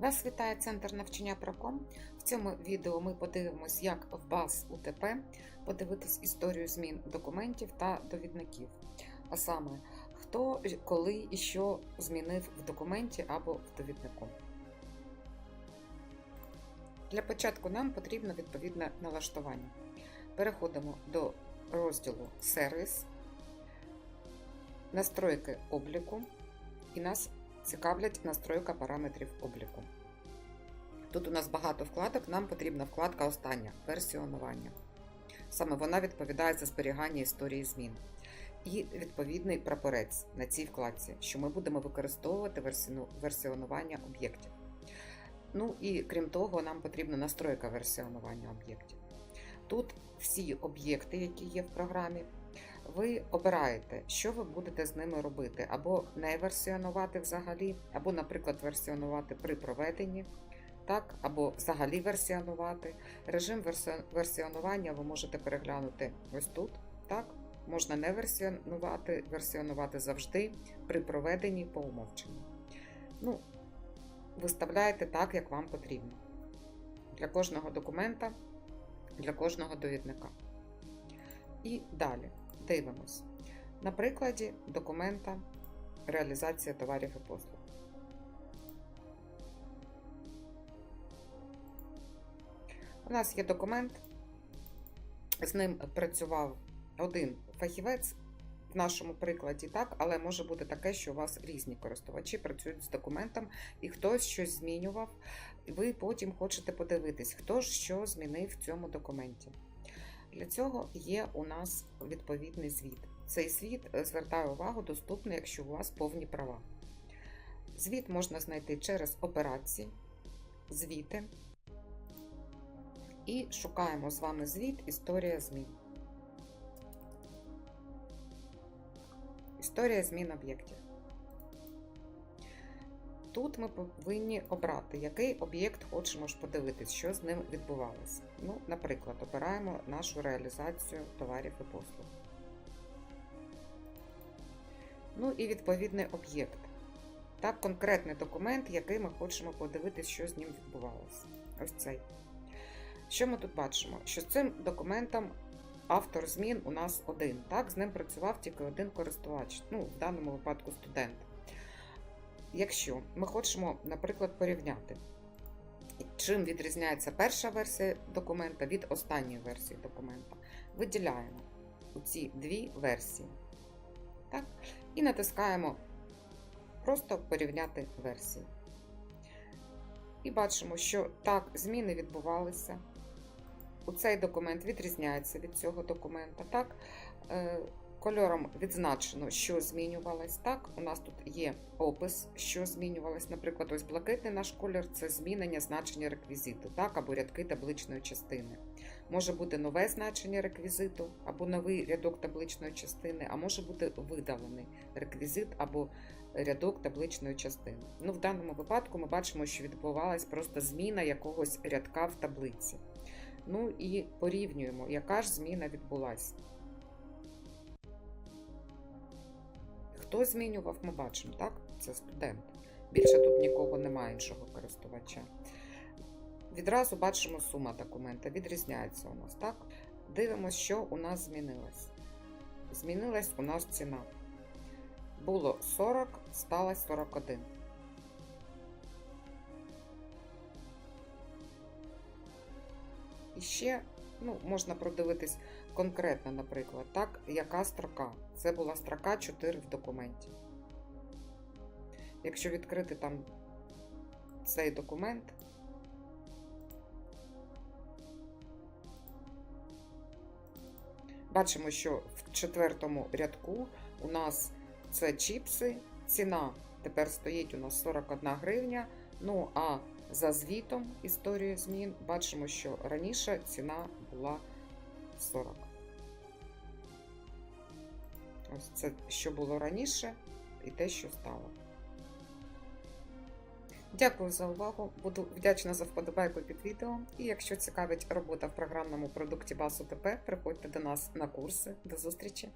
Вас вітає Центр навчання Проком. В цьому відео ми подивимось, як в БАЗ УТП подивитись історію змін документів та довідників. А саме, хто, коли і що змінив в документі або в довіднику. Для початку нам потрібно відповідне налаштування. Переходимо до розділу Сервіс, настройки обліку і нас цікавлять настройка параметрів обліку. Тут у нас багато вкладок, нам потрібна вкладка остання версіонування. Саме вона відповідає за зберігання історії змін. І відповідний прапорець на цій вкладці, що ми будемо використовувати версіонування об'єктів. Ну і крім того, нам потрібна настройка версіонування об'єктів. Тут всі об'єкти, які є в програмі, ви обираєте, що ви будете з ними робити, або не версіонувати взагалі, або, наприклад, версіонувати при проведенні, так, або взагалі версіонувати. Режим версіонування ви можете переглянути ось тут. Так, можна не версіонувати, версіонувати завжди при проведенні по умовченню. Ну, виставляєте так, як вам потрібно. Для кожного документа, для кожного довідника. І далі дивимось. На прикладі документа реалізація товарів і послуг. У нас є документ, з ним працював один фахівець в нашому прикладі, так, але може бути таке, що у вас різні користувачі працюють з документом, і хтось щось змінював, ви потім хочете подивитись, хто ж що змінив в цьому документі. Для цього є у нас відповідний звіт. Цей звіт, е, звертаю увагу, доступний, якщо у вас повні права. Звіт можна знайти через операції, звіти. І шукаємо з вами звіт Історія змін. Історія змін об'єктів. Тут ми повинні обрати, який об'єкт хочемо ж подивитись, що з ним відбувалося. Ну, наприклад, обираємо нашу реалізацію товарів і послуг. Ну і відповідний об'єкт. Так, конкретний документ, який ми хочемо подивитись, що з ним відбувалося. Ось цей. Що ми тут бачимо? Що з цим документом автор змін у нас один. Так, з ним працював тільки один користувач, ну, в даному випадку студент. Якщо ми хочемо, наприклад, порівняти, чим відрізняється перша версія документа від останньої версії документа, виділяємо ці дві версії. Так? І натискаємо просто порівняти версії. І бачимо, що так, зміни відбувалися. У цей документ відрізняється від цього документа. Так, е, кольором відзначено, що змінювалось. Так, у нас тут є опис, що змінювалось. Наприклад, ось блакитний наш колір це змінення значення реквізиту, так, або рядки табличної частини. Може бути нове значення реквізиту, або новий рядок табличної частини, а може бути видалений реквізит або рядок табличної частини. Ну, в даному випадку ми бачимо, що відбувалась просто зміна якогось рядка в таблиці. Ну і порівнюємо, яка ж зміна відбулася. Хто змінював, ми бачимо, так? Це студент. Більше тут нікого немає іншого користувача. Відразу бачимо сума документа, відрізняється у нас, так? Дивимося, що у нас змінилось. Змінилась у нас ціна. Було 40, стало 41. І ще ну, можна продивитись конкретно, наприклад, так, яка строка. Це була строка 4 в документі. Якщо відкрити там цей документ, бачимо, що в четвертому рядку у нас це чіпси, ціна тепер стоїть у нас 41 гривня. Ну а за звітом історії змін бачимо, що раніше ціна була 40. Ось це що було раніше, і те, що стало. Дякую за увагу. Буду вдячна за вподобайку під відео. І якщо цікавить робота в програмному продукті БАС УТП, приходьте до нас на курси. До зустрічі!